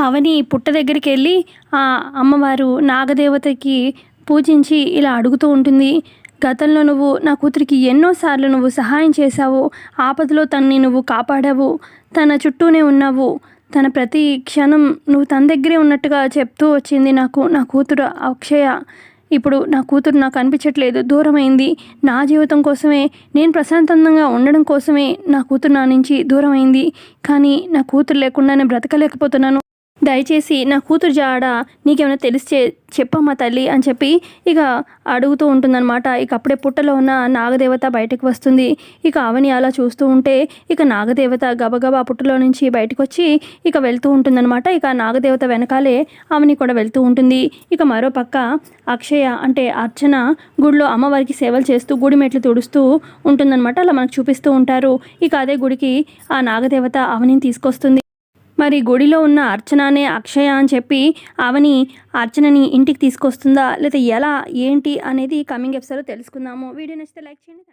అవని పుట్ట దగ్గరికి వెళ్ళి ఆ అమ్మవారు నాగదేవతకి పూజించి ఇలా అడుగుతూ ఉంటుంది. గతంలో నువ్వు నా కూతురికి ఎన్నోసార్లు నువ్వు సహాయం చేశావు. ఆపదలో తన్ని నువ్వు కాపాడావు. తన చుట్టూనే ఉన్నావు. తన ప్రతి క్షణం నువ్వు తన దగ్గరే ఉన్నట్టుగా చెప్తూ వచ్చింది నాకు నా కూతురు అక్షయ. ఇప్పుడు నా కూతురు నాకు అనిపించట్లేదు. దూరమైంది. నా జీవితం కోసమే నేను ప్రశాంతంగా ఉండడం కోసమే నా కూతురు నా నుంచి దూరమైంది. కానీ నా కూతురు లేకుండా నేను బ్రతకలేకపోతున్నాను. దయచేసి నా కూతురు జాడ నీకేమైనా తెలిస్తే చెప్పమ్మా తల్లి అని చెప్పి ఇక అడుగుతూ ఉంటుందన్నమాట. ఇక అప్పుడే పుట్టలో ఉన్న నాగదేవత బయటకు వస్తుంది. ఇక అవని అలా చూస్తూ ఉంటే ఇక నాగదేవత గబగబా పుట్టలో నుంచి బయటకు వచ్చి ఇక వెళ్తూ ఉంటుందన్నమాట. ఇక నాగదేవత వెనకాలే అవని కూడా వెళ్తూ ఉంటుంది. ఇక మరో పక్క అక్షయ అంటే అర్చన గుడిలో అమ్మవారికి సేవలు చేస్తూ గుడి మెట్లు తుడుస్తూ ఉంటుందన్నమాట. అలా మనకు చూపిస్తూ ఉంటారు. ఇక అదే గుడికి ఆ నాగదేవత అవనిని తీసుకొస్తుంది. మరి గుడిలో ఉన్న అర్చననే అక్షయ అని చెప్పి అవని అర్చనని ఇంటికి తీసుకొస్తుందా? లేదా ఎలా? ఏంటి? అనేది కమింగ్ ఎపిసోడ్లో తెలుసుకుందాము. వీడియో నచ్చితే లైక్ చేయండి.